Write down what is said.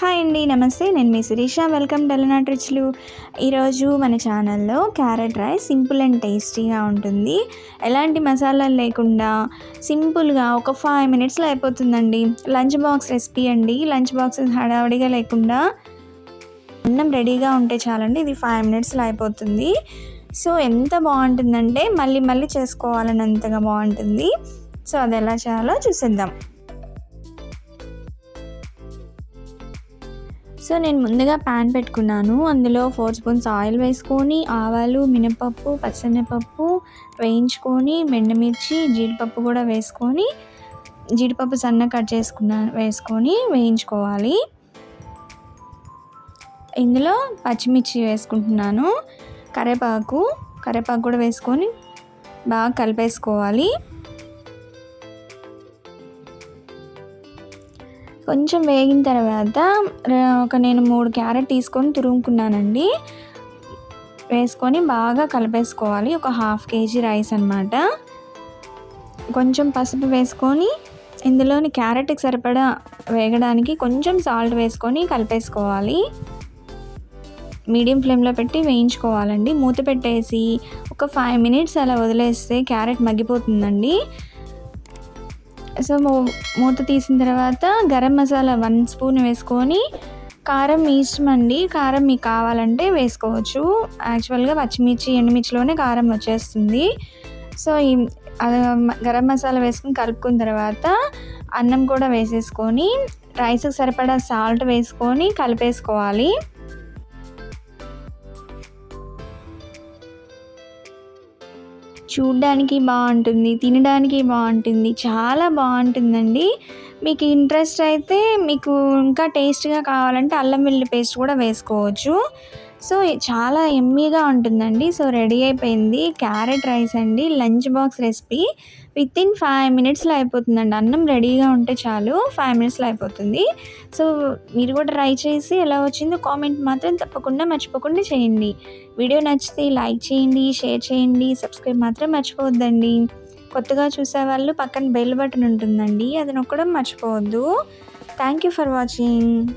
Hi అండి నమస్తే. నేను మీ శిరీష. వెల్కమ్ డెలినాట్ రుచులు ఈరోజు మన ఛానల్లో క్యారెట్ రైస్ సింపుల్ అండ్ టేస్టీగా ఉంటుంది. ఎలాంటి మసాలాలు లేకుండా సింపుల్గా ఒక ఫైవ్ మినిట్స్లో అయిపోతుందండి. లంచ్ బాక్స్ రెసిపీ అండి. లంచ్ బాక్స్ హడావిడిగా లేకుండా అన్నం రెడీగా ఉంటే చాలండి ఇది ఫైవ్ మినిట్స్లో అయిపోతుంది. సో ఎంత బాగుంటుందంటే మళ్ళీ మళ్ళీ చేసుకోవాలన్నంతగా బాగుంటుంది. సో అది ఎలా చేయాలో చూసేద్దాం. సో నేను ముందుగా ప్యాన్ పెట్టుకున్నాను. అందులో ఫోర్ స్పూన్స్ ఆయిల్ వేసుకొని ఆవాలు మినపప్పు పచ్చనిపప్పు వేయించుకొని మెండమిర్చి జీడిపప్పు కూడా వేసుకొని జీడిపప్పు సన్న కట్ చేసుకున్న వేసుకొని వేయించుకోవాలి. ఇందులో పచ్చిమిర్చి వేసుకుంటున్నాను. కరివేపాకు కరివేపాకు కూడా వేసుకొని బాగా కలిపేసుకోవాలి. కొంచెం వేగిన తర్వాత ఒక నేను మూడు క్యారెట్ తీసుకొని తురుముకున్నానండి. వేసుకొని బాగా కలిపేసుకోవాలి. ఒక హాఫ్ కేజీ రైస్ అనమాట కొంచెం పసుపు వేసుకొని ఇందులోని క్యారెట్కి సరిపడా వేగడానికి కొంచెం సాల్ట్ వేసుకొని కలిపేసుకోవాలి. మీడియం ఫ్లేమ్లో పెట్టి వేయించుకోవాలండి. మూత పెట్టేసి ఒక ఫైవ్ మినిట్స్ అలా వదిలేస్తే క్యారెట్ మగ్గిపోతుందండి. సో మూత తీసిన తర్వాత గరం మసాలా వన్ స్పూన్ వేసుకొని కారం మీ ఇష్టం అండి కారం మీకు కావాలంటే వేసుకోవచ్చు. యాక్చువల్గా పచ్చిమిర్చి ఎండుమిర్చిలోనే కారం వచ్చేస్తుంది. సో ఈ గరం మసాలా వేసుకొని కలుపుకున్న తర్వాత అన్నం కూడా వేసేసుకొని రైస్కి సరిపడా సాల్ట్ వేసుకొని కలిపేసుకోవాలి. చూడ్డానికి బాగుంటుంది తినడానికి బాగుంటుంది చాలా బాగుంటుందండి. మీకు ఇంట్రెస్ట్ అయితే మీకు ఇంకా టేస్ట్గా కావాలంటే అల్లం వెల్లుల్లి పేస్ట్ కూడా వేసుకోవచ్చు. సో చాలా ఎమ్మీగా ఉంటుందండి. సో రెడీ అయిపోయింది. క్యారెట్ రైస్ అండి. Lunch box recipe. With in five మినిట్స్లో అయిపోతుందండి. అన్నం రెడీగా ఉంటే చాలు. ఫైవ్ మినిట్స్లో అయిపోతుంది. సో మీరు కూడా ట్రై చేసి ఎలా వచ్చిందో కామెంట్ మాత్రం తప్పకుండా మర్చిపోకుండా చేయండి. వీడియో నచ్చితే లైక్ చేయండి షేర్ చేయండి సబ్స్క్రైబ్ మాత్రం మర్చిపోవద్దండి. కొత్తగా చూసే వాళ్ళు పక్కన బెల్ బటన్ ఉంటుందండి. అది నొక్కడం మర్చిపోవద్దు. Thank you for watching.